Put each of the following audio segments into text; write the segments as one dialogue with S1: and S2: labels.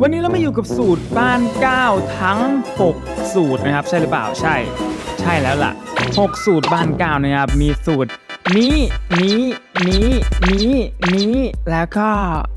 S1: วันนี้เรามาอยู่กับสูตรบ้าน9ทั้ง 6 สูตรนะครับ ใช่หรือเปล่าใช่ ใช่แล้วล่ะ 6 สูตรบ้าน9นะครับมีสูตรนี้นี้นี้นี้นี้แล้วก็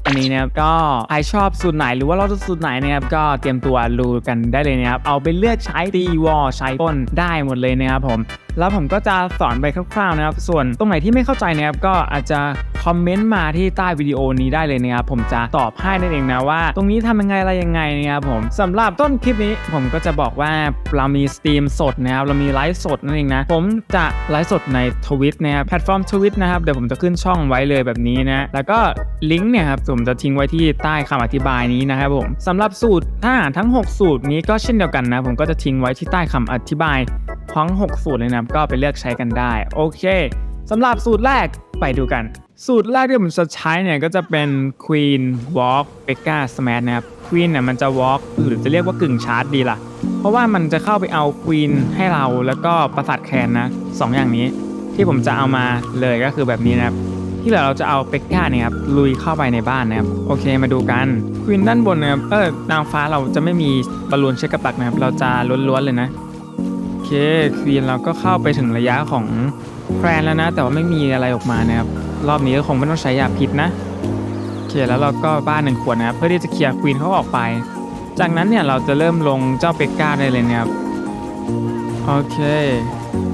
S1: อันนี้นะครับก็ใครชอบสูตรไหนหรือว่าเราจะสูตรไหนนะครับก็เตรียมตัวรูกันได้เลยนะครับเอาไปเลือกใช้ตีวอลใช้ต้นได้หมดเลยนะครับผมแล้วผมก็จะสอนไปคร่าวๆนะครับ ส่วนตรงไหนที่ไม่เข้าใจนะครับก็อาจจะคอมเมนต์มาที่ใต้วิดีโอนี้ได้เลยนะครับผมจะตอบให้นั่นเองนะว่า ตรงนี้ทำยังไงอะไรยังไงนะครับผมสำหรับต้นคลิปนี้ผมก็จะบอกว่าเรามีสตรีมสดนะครับเรามีไลฟ์สดนั่นเองนะผมจะไลฟ์สดในทวิตนะครับแพลตฟอร์มทวิตนะครับเดี๋ยวผมจะขึ้นช่องไว้เลยแบบนี้นะแล้วก็ลิงก์เนี่ยครับผมจะทิ้งไว้ที่ใต้คำอธิบายนี้นะครับผมสำหรับสูตรทหารทั้ง 6 สูตรนี้ก็เช่นเดียวกันนะ ผมก็จะทิ้งไว้ที่ใต้คำอธิบายทั้ง 6 สูตรเลยนะก็ไปเลือกใช้กันได้ โอเคสำหรับสูตรแรกไปดูกัน สูตรแรกที่ผมจะใช้เนี่ยก็จะเป็น Queen Walk p e k a Smash นะครับ Queen เนี่ยมันจะ Walk หรือจะเรียกว่ากึ่งชาร์จดีล่ะ เพราะว่ามันจะเข้าไปเอา Queen ให้เราแล้วก็ประสาทแคนนะสองอย่างนี้ ที่ผมจะเอามาเลยก็คือแบบนี้นะครับ ที่เหลือเราจะเอาเปกก้าเนี่ยครับลุยเข้าไปในบ้านนะครับ โอเคมาดูกันควีนด้านบนนะครับเออนางฟ้าเราจะไม่มีบอลลูนเช็คกระปักนะครับ เราจะล้วนๆเลยนะโอเคควีนเราก็เข้าไปถึงระยะของแครนแล้วนะ แต่ว่าไม่มีอะไรออกมานะครับ รอบนี้ก็คงไม่ต้องใช้ยาพิษนะโอเคแล้วเราก็บ้านหนึ่งขวดนะครับเพื่อที่จะเคลียร์ควีนเขาออกไป จากนั้นเนี่ยเราจะเริ่มลงเจ้าเปกก้าได้เลยนะครับโอเค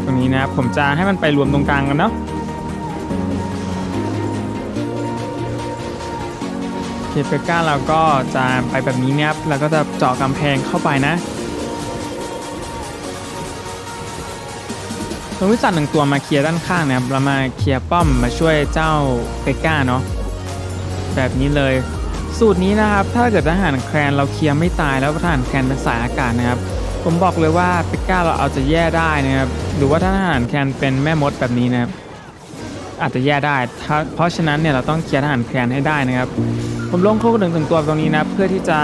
S1: ตรงนี้นะครับผมจะให้มันไปรวมตรงกลางกันเนาะเคเปกก้าเราก็จะไปแบบนี้นะครับแล้วก็จะเจาะกำแพงเข้าไปนะตัววิสัตว์หนึ่งตัวมาเคลียร์ด้านข้างนะครับเรามาเคลียร์ป้อมมาช่วยเจ้าเปก้าเนาะแบบนี้เลย สูตรนี้นะครับ ถ้าเกิดทหารแคลนเราเคลียร์ไม่ตายแล้วทหารแคลนเป็นสายอากาศนะครับ ผมบอกเลยว่าปกก้าเราเอาจะแย่ได้นะครับหรือว่าถ้าทหารแคนเป็นแม่มดแบบนี้นะครับอาจจะแย่ได้ เพราะฉะนั้นเนี่ยเราต้องเคลียร์ทหารแคนให้ได้นะครับ ผมลงโคกหนึ่งถึงตัวตรงนี้นะเพื่อที่จะ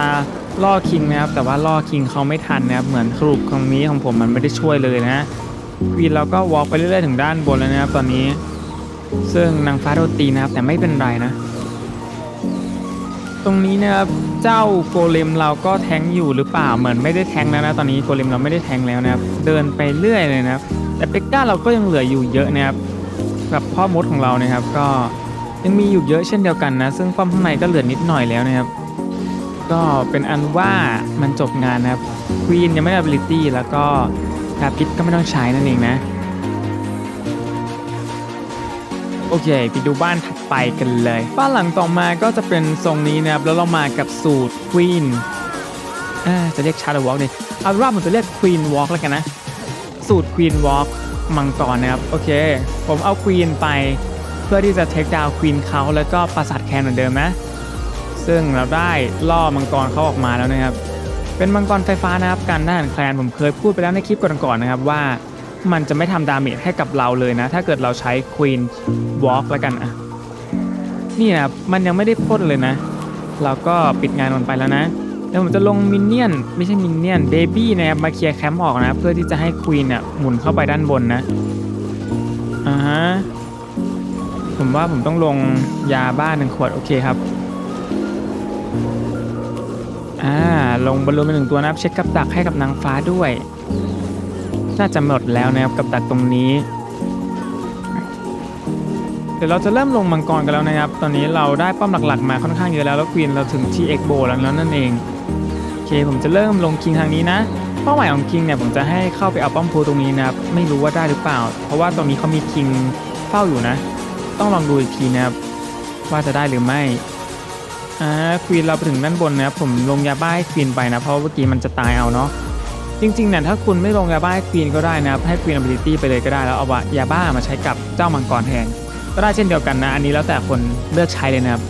S1: ล่อคิงนะครับ แต่ว่าล่อคิงเขาไม่ทันนะครับ เหมือนสรุปตรงนี้ของผมมันไม่ได้ช่วยเลยนะวีนเราก็วอล์กไปเรื่อยๆถึงด้านบนแล้วนะครับตอนนี้ ซึ่งนางฟ้าโดนตีนะครับแต่ไม่เป็นไรนะ ตรงนี้นะครับเจ้าโกเลมเราก็แทงอยู่หรือเปล่าเหมือนไม่ได้แทงแล้วนะตอนนี้โกเลมเราไม่ได้แทงแล้วนะครับเดินไปเรื่อยเลยนะครับ แต่เปกก้าเราก็ยังเหลืออยู่เยอะนะครับกับพ่อมดของเรานะครับ ก็ยังมีอยู่เยอะเช่นเดียวกันนะ ซึ่งป้อมข้างในก็เหลือนิดหน่อยแล้วนะครับ ก็เป็นอันว่ามันจบงานนะครับควีนยังไม่ได้ ability แล้วก็ดาบพิษก็ไม่ต้องใช้นั่นเองนะโอเคไปดูบ้านถัด ไปกันเลย บ้านหลังต่อมาก็จะเป็นทรงนี้นะครับ แล้วเรามากับสูตร Queen เอ่อจะเรียก Shadow Walk เนี่ยเอาเป็นว่าผมจะเรียก Queen Walk แล้วกันนะ สูตร Queen Walk มังกรนะครับ โอเค ผมเอา Queen ไปเพื่อที่จะเทคดาว Queen เขาแล้วก็ปราสาทแคนเหมือนเดิมนะ ซึ่งเราได้ล่อมังกรเขาออกมาแล้วนะครับ เป็นมังกรไฟฟ้านะครับ การด้านแคลนผมเคยพูดไปแล้วในคลิปก่อนๆนะครับว่ามันจะไม่ทำดาเมจให้กับเราเลยนะ ถ้าเกิดเราใช้ Queen Walk แล้วกันอะ นี่นะมันยังไม่ได้พ่นเลยนะ เราก็ปิดงานมันไปแล้วนะแล้วผมจะลงมินเนี่ยนไม่ใช่มินเนี่ยนเบบี้นะครับมาเคลียร์แคมป์ออกนะ เพื่อที่จะให้ควีนอะหมุนเข้าไปด้านบนนะอ่าฮะผมว่าผมต้องลงยาบ้านหนึ่งขวดโอเคครับอ่าลงบอลลูนไปหนึ่งตัวนะครับเช็คกับดักให้กับนางฟ้าด้วย น่าจะหมดแล้วนะครับกับดักตรงนี้ เดี๋ยวเราจะเริ่มลงมังกรกันแล้วนะครับ ตอนนี้เราได้ป้อมหลักๆ มาค่อนข้างเยอะแล้วแล้วควีนเราถึงที่เอ็กโบแล้วนั่นเองโอเคผมจะเริ่มลงคิงทางนี้นะ เป้าหมายของคิงเนี่ยผมจะให้เข้าไปเอาป้อมพูตรงนี้นะครับไม่รู้ว่าได้หรือเปล่า เพราะว่าตรงนี้เขามีคิงเฝ้าอยู่นะ ต้องลองดูอีกทีนะครับว่าจะได้หรือไม่อ่าควีนเราไปถึงด้านบนนะครับผมลงยาบ้าให้ควีนไปนะเพราะเมื่อกี้มันจะตายเอาเนาะจริงๆเนี่ยถ้าคุณไม่ลงยาบ้าให้ควีนก็ได้นะครับให้ควีน ability ไปเลยก็ได้แล้วเอายาบ้ามาใช้กับเจ้ามังกรแทน ก็ได้เช่นเดียวกันนะ อันนี้แล้วแต่คนเลือกใช้เลยนะครับ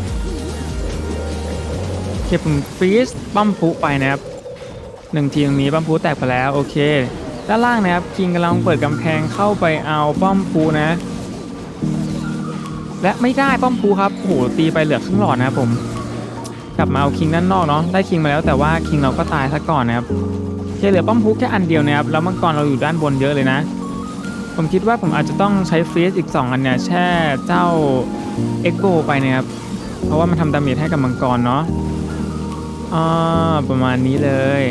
S1: เก็บฟรีสปั้มพุไปนะครับหนึ่งทีตรงนี้ปั้มพุแตกไปแล้วโอเค ด้านล่างนะครับคิงกำลังเปิดกำแพงเข้าไปเอาป้อมพูนะ และไม่ได้ป้อมพูครับโอ้โหตีไปเหลือครึ่งหลอดนะครับผมกลับมาเอาคิงด้านนอกเนาะได้คิงมาแล้วแต่ว่าคิงเราก็ตายซะก่อนนะครับแค่เหลือป้อมพุกแค่อันเดียวนะครับแล้วมังกรเราอยู่ด้านบนเยอะเลยนะ ผมคิดว่าผมอาจจะต้องใช้ฟรีสอีก 2 อันเนี่ยแช่เจ้าเอ็กโบไปนะครับ เพราะว่ามันทำดาเมจให้กับมังกรเนาะอ่าประมาณนี้เลย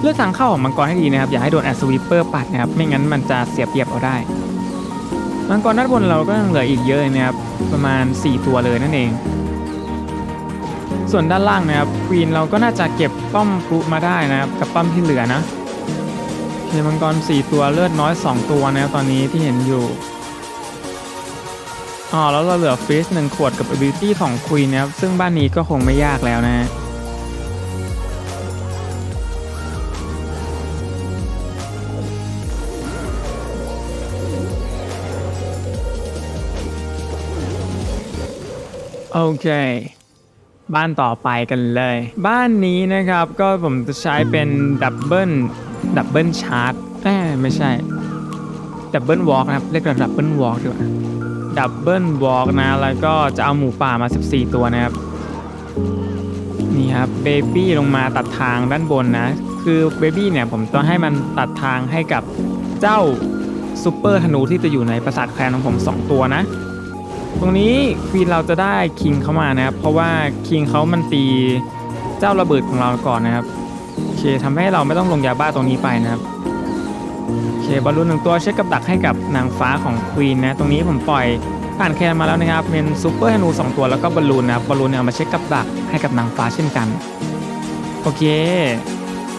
S1: เลือกทางเข้าของมังกรให้ดีนะครับ อย่าให้โดนแอสวีเปอร์ปัดนะครับ ไม่งั้นมันจะเสียเปรียบเอาได้ มังกรด้านบนเราก็ยังเหลืออีกเยอะเลยนะครับ ประมาณ 4 ตัวเลยนั่นเอง ส่วนด้านล่างนะครับควีนเราก็น่าจะเก็บป้อมพลุมาได้นะครับ กับป้อมที่เหลือนะ เคมังกร 4 ตัวเลือดน้อย 2 ตัวนะตอนนี้ที่เห็นอยู่อ๋อแล้วเราเหลือฟิสหนึ่งขวดกับ ability ของควีนนะครับซึ่งบ้านนี้ก็คงไม่ยากแล้วนะฮะโอเค บ้านต่อไปกันเลย บ้านนี้นะครับก็ผมจะใช้เป็นดับเบิล ดับเบิลชาร์จไม่ใช่ดับเบิลวอล์กนะครับ เรียกว่าดับเบิลวอล์กดีกว่าดับเบิลวอล์กนะ แล้วก็จะเอาหมูป่ามา 14 ตัวนะครับ นี่ครับเบบี้ลงมาตัดทางด้านบนนะ คือเบบี้เนี่ยผมต้องให้มันตัดทางให้กับเจ้าซูเปอร์ธนูที่จะอยู่ในปราสาทแคลนของผม 2 ตัวนะ ตรงนี้ควีนเราจะได้คิงเข้ามานะครับ เพราะว่าคิงเขามันตีเจ้าระเบิดของเราก่อนนะครับ โอเคทำให้เราไม่ต้องลงยาบ้าตรงนี้ไปนะครับโอเคบอลลูนหนึ่งตัวเช็คกับดักให้กับนางฟ้าของควีนนะตรงนี้ผมปล่อยผ่านแคนมาแล้วนะครับเป็นซูเปอร์ฮนูสองตัวแล้วก็บอลลูนนะครับบอลลูนเนี่ยเอามาเช็คกับดักให้กับนางฟ้าเช่นกันโอเค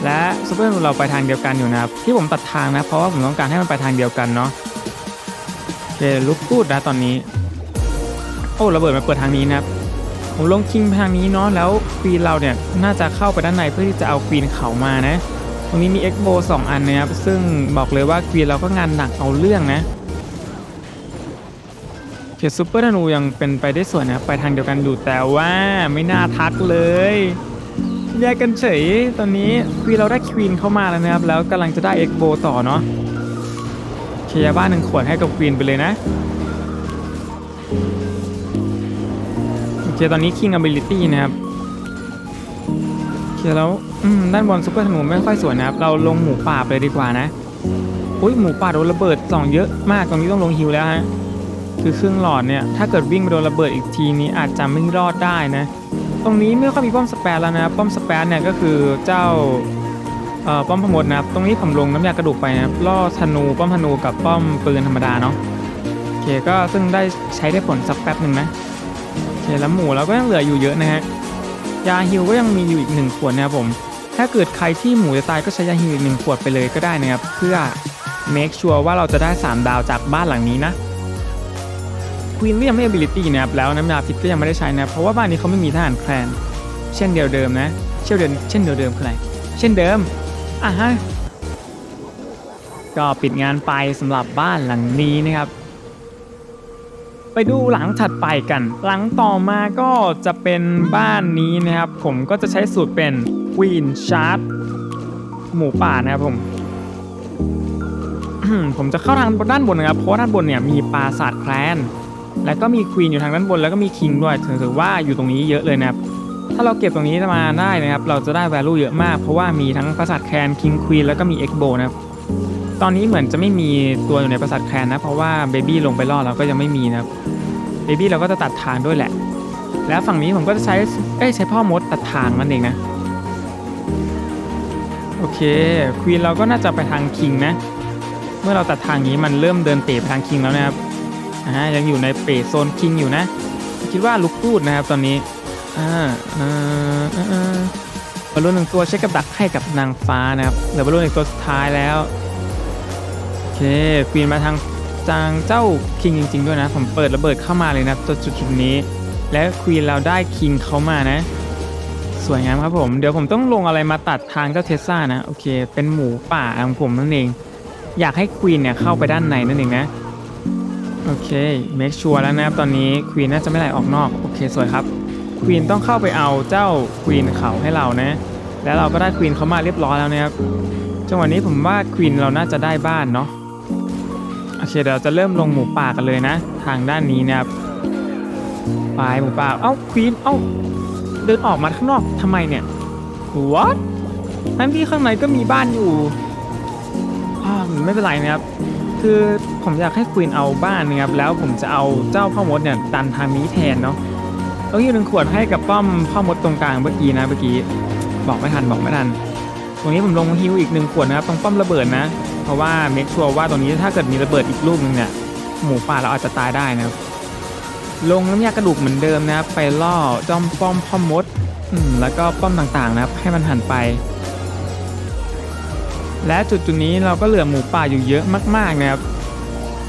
S1: และซูเปอร์ฮนูเราไปทางเดียวกันอยู่นะครับที่ผมตัดทางนะเพราะว่าผมต้องการให้มันไปทางเดียวกันเนาะโอเคลุกพูดนะตอนนี้โอ้ระเบิดมาเปิดทางนี้นะครับ ผมลงคิงทางนี้เนาะแล้วควีนเราเนี่ยน่าจะเข้าไปด้านในเพื่อที่จะเอาควีนเขามานะ ตรงนี้มีเอ็กโบสองอันนะครับซึ่งบอกเลยว่าควีนเราก็งานหนักเอาเรื่องนะเขตซูเปอร์ธนูยังเป็นไปได้ส่วนนะไปทางเดียวกันอยู่แต่ว่าไม่น่าทักเลยแยกกันเฉยตอนนี้ควีนเราได้ควีนเข้ามาแล้วนะครับแล้วกำลังจะได้เอ็กโบต่อเนาะเคลียร์บ้านหนึ่งขวดให้กับควีนไปเลยนะ คตอนนี้ King Ability นะครับโอเคแล้วด้านบนซุปเปอร์ธนูไม่ค่อยสวยนะครับ เราลงหมูป่าไปดีกว่านะอุ้ยหมูป่าโดนระเบิดสองเยอะมากตรงนี้ต้องลงฮิวแล้วฮะคือครึ่งหลอดเนี่ยถ้าเกิดวิ่งไปโดนระเบิดอีกทีนี้อาจจะไม่รอดได้นะ ตรงนี้ไม่ค่อยมีป้อมสแปรแล้วนะครับป้อมสแปรเนี่ยก็คือเจ้าเอ่อป้อมพมดนะครับ ตรงนี้ผมลงน้ำยากระดูกไปนะครับล่อธนูป้อมธนูกับป้อมปืนธรรมดาเนาะโอเคก็ซึ่งได้ใช้ได้ผลสักแป๊บหนึ่งนะ เแล้วหมูเราก็ยังเหลืออยู่เยอะนะฮะยาฮิวก็ยังมีอยู่อีกหนึ่งขวดนะครับผม ถ้าเกิดใครที่หมูจะตายก็ใช้ยาฮิวอีกหนึ่งขวดไปเลยก็ได้นะครับ เพื่อ make sure ว่าเราจะได้ 3 ดาวจากบ้านหลังนี้นะควีนก็ยังไม่ ability นะครับแล้วน้ำยาพิษก็ยังไม่ได้ใช้นะเพราะว่าบ้านนี้เขาไม่มีทหารแคลนเช่นเดียวเดิมนะ เช่นเดิมเช่นเดียวเดิมคืออะไรเช่นเดิมอะฮะก็ปิดงานไปสำหรับบ้านหลังนี้นะครับ ไปดูหลังถัดไปกัน หลังต่อมาก็จะเป็นบ้านนี้นะครับ ผมก็จะใช้สูตรเป็น Queen Chart หมูป่านะครับผมผมจะเข้าทางด้านบนนะครับ เพราะด้านบนเนี่ยมีปราสาทแคลนแล้วก็มีควีนอยู่ทางด้านบนแล้วก็มีคิงด้วยถือถือว่าอยู่ตรงนี้เยอะเลยนะครับ ถ้าเราเก็บตรงนี้มาได้นะครับ เราจะได้ value เยอะมาก เพราะว่ามีทั้งปราสาทแคลนคิงควีนแล้วก็มีเอ็กโบนะครับ ตอนนี้เหมือนจะไม่มีตัวอยู่ในปราสาทแคลนนะ เพราะว่าเบบี้ลงไปรอดเราก็ยังไม่มีนะครับ เบบี้เราก็จะตัดทางด้วยแหละ แล้วฝั่งนี้ผมก็จะใช้เอ้ยใช้พ่อมดตัดทางนั่นเองนะ โอเคควีนเราก็น่าจะไปทางคิงนะ เมื่อเราตัดทางนี้มันเริ่มเดินเตะไปทางคิงแล้วนะครับอ่ายังอยู่ในเปรโซนคิงอยู่นะ คิดว่าลุกพูดนะครับตอนนี้อ่าอ่าอ่าอ่าบอลลูนหนึ่งตัวเช็คกับดักให้กับนางฟ้านะครับเหลือบอลลูนอีกตัวสุดท้ายแล้วโอเคควีนมาทาง จางเจ้าคิงจริง ๆ ด้วยนะ ผมเปิดระเบิดเข้ามาเลยนะตัวจุดๆนี้ และควีนเราได้คิงเขามานะ สวยงามครับผม เดี๋ยวผมต้องลงอะไรมาตัดทางเจ้าเทสซานะ โอเค เป็นหมูป่าของผมนั่นเอง อยากให้ควีนเนี่ยเข้าไปด้านในนั่นเองนะ โอเคเมคชัวร์แล้วนะครับตอนนี้ควีนน่าจะไม่ไหลออกนอก โอเค สวยครับ ควีนต้องเข้าไปเอาเจ้าควีนเขาให้เรานะ แล้วเราก็ได้ควีนเขามาเรียบร้อยแล้วนะครับจังหวะนี้ผมว่าควีนเราน่าจะได้บ้านเนาะ โอเคเดี๋ยวเราจะเริ่มลงหมูป่ากันเลยนะ ทางด้านนี้นะครับไปหมูป่าเอ้าควีนเอ้าเดินออกมาข้างนอกทำไมเนี่ย what ทั้งที่ข้างในก็มีบ้านอยู่อ่าไม่เป็นไรนะครับ คือผมอยากให้ควีนเอาบ้านนะครับ แล้วผมจะเอาเจ้าพ่อมดเนี่ยดันทางนี้แทนเนาะต้องอยู่หนึ่งขวดให้กับป้อมพ่อมดตรงกลางเมื่อกี้นะเมื่อกี้ บอกไม่ทันบอกไม่ทัน ตรงนี้ผมลงฮิวอีกหนึ่งขวดนะครับตรงป้อมระเบิดนะ ราะว่าเมคชัวร์ว่าตรงนี้ถ้าเกิดมีระเบิดอีกลูกหนึงเนี่ยหมูป่าเราอาจจะตายได้นะครับลงน้ำยากระดูกเหมือนเดิมนะครับไปล่อจอมป้อมพ่อมดอืแล้วก็ป้อมต่างๆนะครับให้มันหันไป และจุดจุดนี้เราก็เหลือหมูป่าอยู่เยอะมากๆนะครับ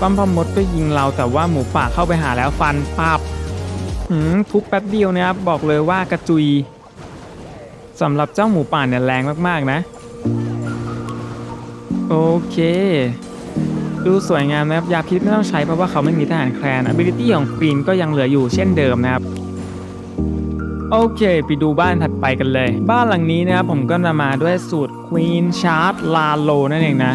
S1: ป้อมพ่อมดก็ยิงเราแต่ว่าหมูป่าเข้าไปหาแล้วฟันปับทุบแป๊บเดียวนะครับบอกเลยว่ากระจุยสำหรับเจ้าหมูป่าเนี่ยแรงมากๆนะ โอเค ดูสวยงามนะครับ ยาพิษไม่ต้องใช้เพราะว่าเขาไม่มีทหารแคลน ability ของควีนก็ยังเหลืออยู่เช่นเดิมนะครับโอเคไปดูบ้านถัดไปกันเลย บ้านหลังนี้นะครับผมก็จะมาด้วยสูตร Queen Chart Lalo นั่นเองนะ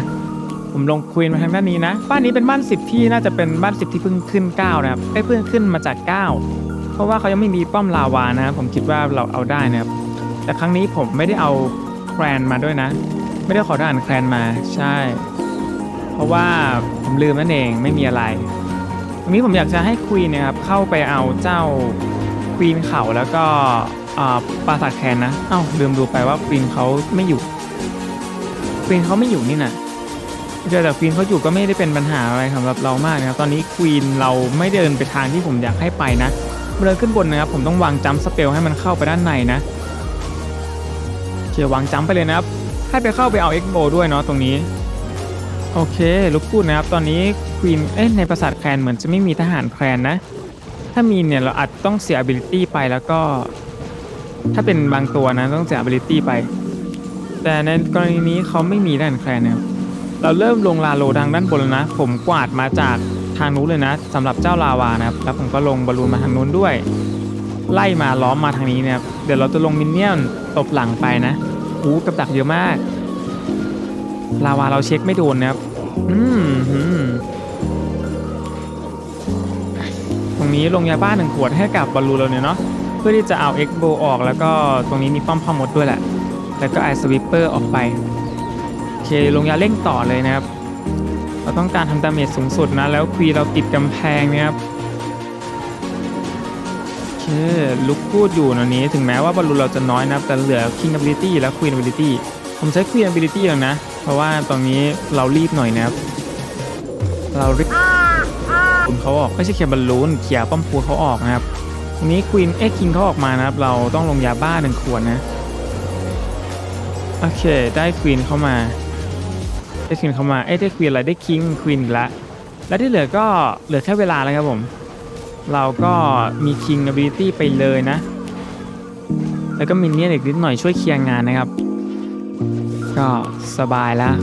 S1: ผมลง Queen มาทางด้านนี้นะ บ้านนี้เป็นบ้าน 10 ที่น่าจะเป็นบ้าน 10 ที่เพิ่งขึ้น 9 นะครับไอ้เพิ่งขึ้นมาจาก 9 เพราะว่าเขายังไม่มีป้อมลาวานะครับผมคิดว่าเราเอาได้นะครับแต่ครั้งนี้ผมไม่ได้เอาแครนมาด้วยนะ ไม่ได้ขอทหารแครนมาใช่ เพราะว่าผมลืมนั่นเองไม่มีอะไรตรงนี้ผมอยากจะให้ควีนนะครับเข้าไปเอาเจ้าควีนเขาแล้วก็ปราสาทแคนนะเอ้าลืมดูไปว่าควีนเขาไม่อยู่ควีนเขาไม่อยู่นี่นะเจอแต่ควีนเขาอยู่ก็ไม่ได้เป็นปัญหาอะไรสำหรับเรามากนะครับตอนนี้ควีนเราไม่เดินไปทางที่ผมอยากให้ไปนะเดินขึ้นบนนะครับผมต้องวางจัมป์สเปลให้มันเข้าไปด้านในนะโอเควางจัมป์ไปเลยนะครับ ให้ไปเข้าไปเอาเอ็กโบด้วยเนาะตรงนี้ โอเคลูกพูดนะครับ ตอนนี้ควีนเอ๊ะในปราสาทแคลนเหมือนจะไม่มีทหารแคลนนะ ถ้ามีเนี่ยเราอาจต้องเสีย ability ไปแล้วก็ ถ้าเป็นบางตัวนะต้องเสีย ability ไป แต่ในกรณีนี้เขาไม่มีทหารแคลนนะครับเราเริ่มลงลาโลทางด้านบนแล้วนะ ผมกวาดมาจากทางนู้นเลยนะสำหรับเจ้าลาวานะครับ แล้วผมก็ลงบอลลูนมาทางนู้นด้วย ไล่มาล้อมมาทางนี้นะครับ เดี๋ยวเราจะลงมินเนี่ยนตบหลังไปนะ อู้กับดักเยอะมาก ลาวาเราเช็คไม่โดนนะครับอืมหืมตรงนี้ลงยาบ้าหนึ่งขวดให้กับบอลลูเราเนี่ยเนาะเพื่อที่จะเอาเอ็กโบออกแล้วก็ตรงนี้มีป้อมพ่อมดด้วยแหละ แล้วก็ไอสวิปเปอร์ออกไปโอเคลงยาเร่งต่อเลยนะครับ เราต้องการทำดาเมจสูงสุดนะ แล้วควีเราติดกำแพงนะครับ ลุกพูดอยู่ตอนนี้ถึงแม้ว่าบอลลูนเราจะน้อยนะแต่เหลือ King Ability และ Queen Ability ผมใช้ Queen Ability แล้วนะ เพราะว่าตอนนี้เรารีบหน่อยนะครับ เรารีบคุณเขาออกไม่ใช่เคลียบอลลูนเคลียป้อมพูเขาออกนะครับทีนี้ Queen เอ็กคิงเขาออกมานะครับ เราต้องลงยาบ้าหนึ่งขวดนะ โอเค ได้ Queen เข้ามา ได้ Queen เข้ามา เอ้ได้ Queen อะไรได้ King Queen อีกแล้วและที่เหลือก็เหลือแค่เวลาแล้วครับผม เราก็มี King Ability ไปเลยนะ แล้วก็มินเนี่ยนอีกนิดหน่อยช่วยเคลียร์งานนะครับ ก็สบายแล้ว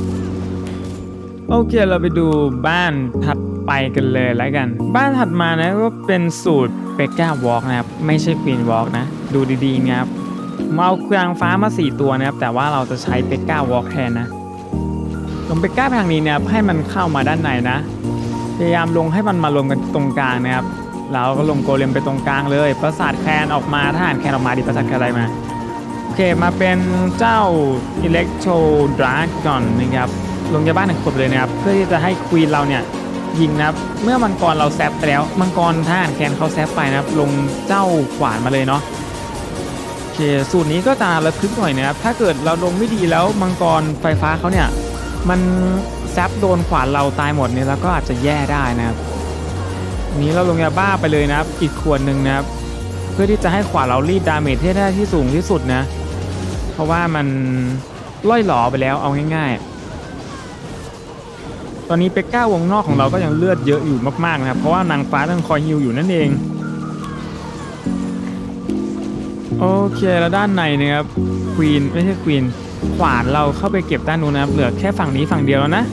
S1: โอเคเราไปดูบ้านถัดไปกันเลยแล้วกัน บ้านถัดมานะก็เป็นสูตรเบกก้าวอล์กนะครับ ไม่ใช่ควีนวอล์กนะ ดูดีๆนะครับมาเอาเครื่องฟ้ามา 4 ตัวนะครับ แต่ว่าเราจะใช้เบกก้าวอล์กแทนนะลงเบกก้าทางนี้นะครับให้มันเข้ามาด้านในนะ พยายามลงให้มันมารวมกันตรงกลางนะครับ แล้วก็ลงโกเลมไปตรงกลางเลย ประสาทแคนออกมาทหารแคนออกมาดิประสาทแคนอะไรมา โอเคมาเป็นเจ้าอิเล็กโทรดราก่อนนะครับ ลงยาบ้านหนึ่งขวดเลยนะครับ เพื่อที่จะให้ควีนเราเนี่ยยิงนะครับเมื่อมังกรเราแซฟไปแล้ว มังกรทหารแคนเขาแซฟไปนะครับ ลงเจ้าขวานมาเลยเนาะโอเคสูตรนี้ก็จะระทึกหน่อยนะครับ ถ้าเกิดเราลงไม่ดีแล้วมังกรไฟฟ้าเขาเนี่ยมันแซฟโดนขวานเราตายหมดเนี่ยแล้วก็อาจจะแย่ได้นะครับ นี้เราลงยาบ้าไปเลยนะครับ อีกขวดหนึ่งนะครับ เพื่อที่จะให้ขวานเรารีดดาเมจให้ได้ที่สูงที่สุดนะ เพราะว่ามันล่อยหลอไปแล้วเอาง่าย ๆ ตอนนี้เป็ก้าวงนอกของเราก็ยังเลือดเยอะอยู่มากๆนะครับ เพราะว่านางฟ้าต้องคอยฮิวอยู่นั่นเอง โอเคแล้วด้านในนะครับควีนไม่ใช่ควีนขวานเราเข้าไปเก็บด้านนู้นนะครับ เหลือแค่ฝั่งนี้ฝั่งเดียวแล้วนะ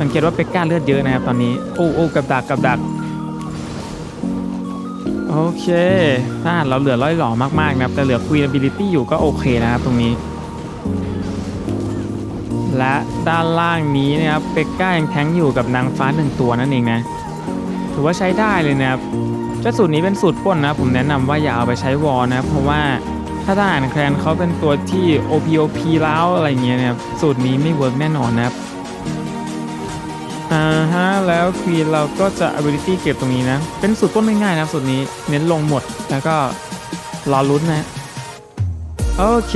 S1: สังเกตว่าเป็กก้าเลือดเยอะนะครับตอนนี้ โอ้โอ้กับดักกับดัก โอเค ถ้าเราเหลือร้อยหล่อมากๆนะครับ แต่เหลือ Queen Ability อยู่ก็โอเคนะครับตรงนี้ และด้านล่างนี้นะครับเป็กก้ายังแทงอยู่กับนางฟ้าหนึ่งตัวนั่นเองนะ ถือว่าใช้ได้เลยนะครับเจ้าสูตรนี้เป็นสูตรป้นนะผมแนะนำว่าอย่าเอาไปใช้วอลนะเพราะว่าถ้าทหารแคลนเขาเป็นตัวที่ OPOP แล้วอะไรเงี้ยนะครับสูตรนี้ไม่เวิร์กแน่นอนนะครับ อ่าฮะแล้วควีนเราก็จะ ability เก็บตรงนี้นะ เป็นสูตรต้นง่ายๆนะสูตรนี้เน้นลงหมดแล้วก็รอลุ้นนะ โอเค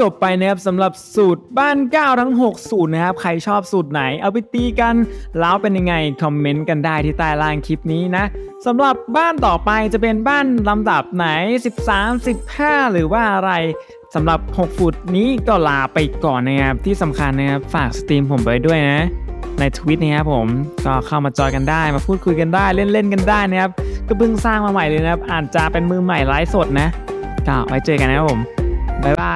S1: จบไปนะครับสำหรับสูตรบ้าน9ทั้ง 6 สูตรนะครับ ใครชอบสูตรไหนเอาไปตีกันแล้วเป็นยังไง คอมเมนต์กันได้ที่ใต้ล่างคลิปนี้นะสำหรับบ้านต่อไปจะเป็นบ้านลำดับไหน 13 15 หรือว่าอะไรสำหรับ 6 ฟุตนี้ก็ลาไปก่อนนะครับ ที่สำคัญนะครับฝากสตรีมผมไปด้วยนะ ในทวิตนะครับผมก็เข้ามาจอยกันได้มาพูดคุยกันได้เล่นๆกันได้นะครับ ก็เพิ่งสร้างมาใหม่เลยนะครับอาจจะเป็นมือใหม่ไลฟ์สดนะก็ไว้เจอกันนะครับผมบายบาย